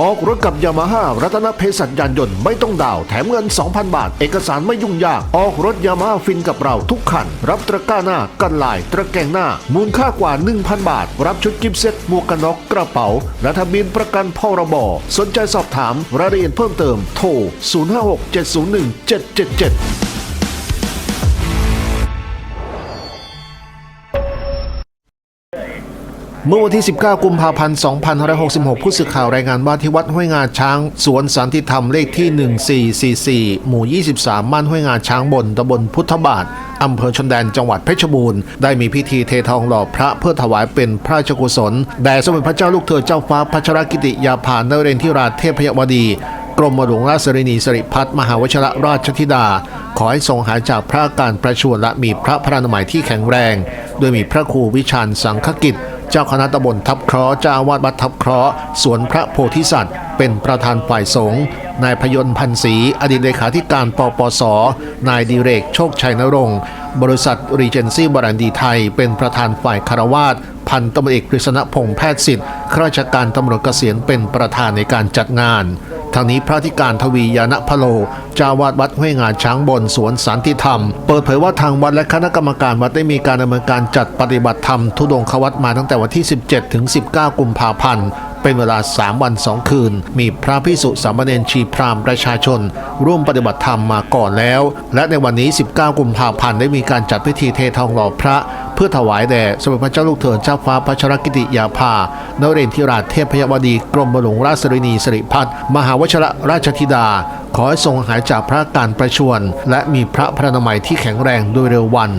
ออกรถกับยามาฮ่ารัตนเพศัชยานยนต์ไม่ต้องดาวแถมเงิน 2,000 บาท เอกสารไม่ยุ่งยาก ออกรถยามาฮ่าฟินกับเราทุกคัน รับตะกร้าหน้า กันลาย ตะแกงหน้า มูลค่ากว่า 1,000 บาท รับชุดกิฟต์เซ็ตหมวกกันน็อกกระเป๋า และทะเบียนประกันพรบสนใจสอบถามรายละเอียดเพิ่มเติมโทร 056 701 777 เมื่อวันที่ 19 กุมภาพันธ์ 2566 ผู้สื่อข่าวรายงานว่าที่วัดห้วยงาช้าง สวนสันติธรรมเลขที่ 1444 หมู่ 23บ้านห้วยงาช้างบนตำบลพุทธบาทอำเภอชนแดนจังหวัดเพชรบูรณ์ได้มีพิธีเททองหล่อพระเพื่อถวายเป็นพระราชกุศลแด่สมเด็จพระเจ้าลูกเธอเจ้าฟ้าพัชรกิติยาภานเรนทิราชเทพยวดี กรมหลวงราชสรินีสิริพัฒน์มหาวชิรราชธิดา ขอให้ทรงหายจากพระอาการประชวรและมีพระพรานามัยที่แข็งแรง โดยมีพระครูวิชาญสังฆกิจ เจ้าคณะตำบลทับเคราะห์เจ้าวาดวัดทับเคราะห์สวนพระโพธิสัตว์ เป็นประธานฝ่ายสงฆ์นายพยนต์พันศรีอดีตเลขาธิการปปส นายดิเรกโชคชัยนรงค์บริษัทรีเจนซี่บรันดีไทย เป็นประธานฝ่ายคารวาสพันตำรวจเอกกฤษณพงษ์แพทย์สิทธิ์ข้าราชการตำรวจเกษียณเป็นประธานในการจัดงาน ทางนี้พระธิการทวียานพโลจ้าวาดวัดห้วยงานช้างบนสวนสันติธรรม เปิดเผยว่าทางวัดและคณะกรรมการวัดได้มีการดำเนินการจัดปฏิบัติธรรม ทุดงควัดมาตั้งแต่วันที่ 17 ถึง 19 กุมภาพันธ์เป็นเวลา 3 วัน 2 คืน มีพระพิสุสามเณรชีพรามประชาชน ร่วมปฏิบัติธรรมมาก่อนแล้ว และในวันนี้ 19 กุมภาพันธ์ได้มีการจัดพิธีเททองหล่อพระ พื่อถวายแด่สมเด็จพระเจ้าลูกเธอเจ้าฟ้าพัชรกิติยาภานเรนทิราชเทพยวดีกรมหลวงราชสรินีสิริพัฒน์มหาวชรราชธิดา ขอให้ทรงหายจากพระอาการประชวร และมีพระพระนามัยที่แข็งแรงโดยเร็ววัน